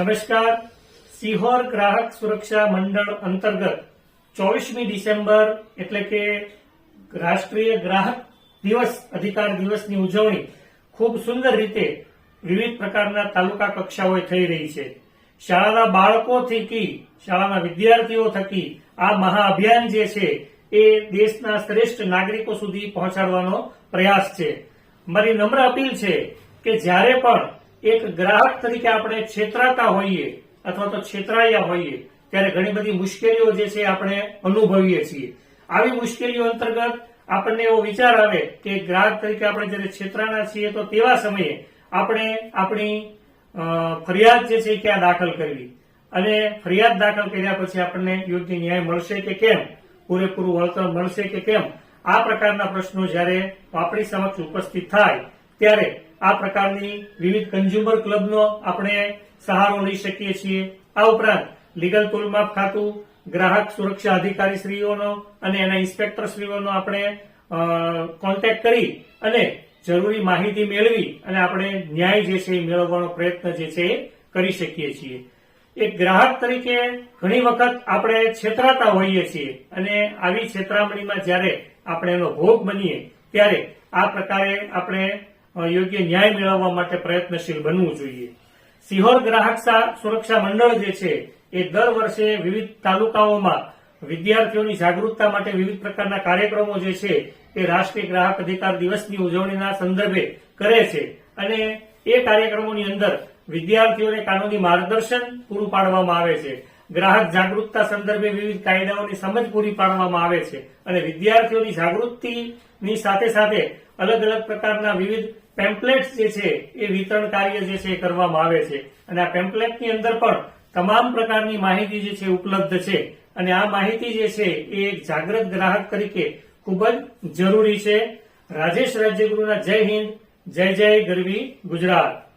નમસ્કાર. સિહોર ગ્રાહક સુરક્ષા મંડળ અંતર્ગત ચોવીસમી ડિસેમ્બર એટલે કે રાષ્ટ્રીય ગ્રાહક દિવસ, અધિકાર દિવસની ઉજવણી ખૂબ સુંદર રીતે વિવિધ પ્રકારના તાલુકા કક્ષાઓએ થઈ રહી છે. શાળાના બાળકો થકી, શાળાના વિદ્યાર્થીઓ થકી આ મહાઅભિયાન જે છે એ દેશના શ્રેષ્ઠ નાગરિકો સુધી પહોંચાડવાનો પ્રયાસ છે. મારી નમ્ર અપીલ છે કે જ્યારે પણ એક ગ્રાહક તરીકે આપણે છેતરાતા હોઈએ અથવા તો છેતરાયા હોઈએ, ત્યારે ઘણી બધી મુશ્કેલીઓ જે છે આપણે અનુભવીએ છીએ. આવી મુશ્કેલીઓ અંતર્ગત આપણને એવો વિચાર આવે કે ગ્રાહક તરીકે આપણે જ્યારે છેતરાના છીએ, તો તેવા સમયે આપણે આપણી ફરિયાદ જે છે ક્યાં દાખલ કરવી? અને ફરિયાદ દાખલ કર્યા પછી આપણને યોગ્ય ન્યાય મળશે કે કેમ? પૂરેપૂરું વળતર મળશે કે કેમ? આ પ્રકારના પ્રશ્નો જ્યારે આપણી સમક્ષ ઉપસ્થિત થાય, ત્યારે આ પ્રકારની વિવિધ કન્ઝ્યુમર ક્લબનો આપણે સહારો લઈ શકીએ છીએ. આ ઉપરાંત લીગલ તોલમાપ ખાતું, ગ્રાહક સુરક્ષા અધિકારી શ્રીઓનો અને એના ઇન્સ્પેક્ટર શ્રીઓનો આપણે કોન્ટેક્ટ કરી અને જરૂરી માહિતી મેળવી અને આપણે ન્યાય જે છે એ મેળવવાનો પ્રયત્ન જે છે એ કરી શકીએ છીએ. એક ગ્રાહક તરીકે ઘણી વખત આપણે છેતરાતા હોઈએ છીએ અને આવી છેતરામણીમાં જ્યારે આપણે એનો ભોગ બનીએ, ત્યારે આ પ્રકારે આપણે યોગ્ય ન્યાય મેળવવા માટે પ્રયત્નશીલ બનવું જોઈએ. સિહોર ગ્રાહક સુરક્ષા મંડળ જે છે, એ દર વર્ષે વિવિધ તાલુકાઓમાં વિદ્યાર્થીઓની જાગૃતતા માટે વિવિધ પ્રકારના કાર્યક્રમો જે છે, એ રાષ્ટ્રીય ગ્રાહક અધિકાર દિવસની ઉજવણીના સંદર્ભે કરે છે અને એ કાર્યક્રમોની અંદર વિદ્યાર્થીઓને કાનૂની માર્ગદર્શન પૂરું પાડવામાં આવે છે. ગ્રાહક જાગૃતતા સંદર્ભે વિવિધ કાયદાઓની સમજ પૂરી પાડવામાં આવે છે અને વિદ્યાર્થીઓની જાગૃતિની સાથે સાથે અલગ અલગ પ્રકારના વિવિધ પેમ્પલેટ્સ જે છે એ વિતરણ કાર્ય જે છે એ કરવામાં આવે છે. અને આ પેમ્પલેટની અંદર પણ તમામ પ્રકારની માહિતી જે છે ઉપલબ્ધ છે. અને આ માહિતી જે છે એ એક જાગૃત ગ્રાહક તરીકે ખૂબ જ જરૂરી છે. રાજેશ રાજ્યગુરુના જય હિન્દ, જય જય ગરવી ગુજરાત.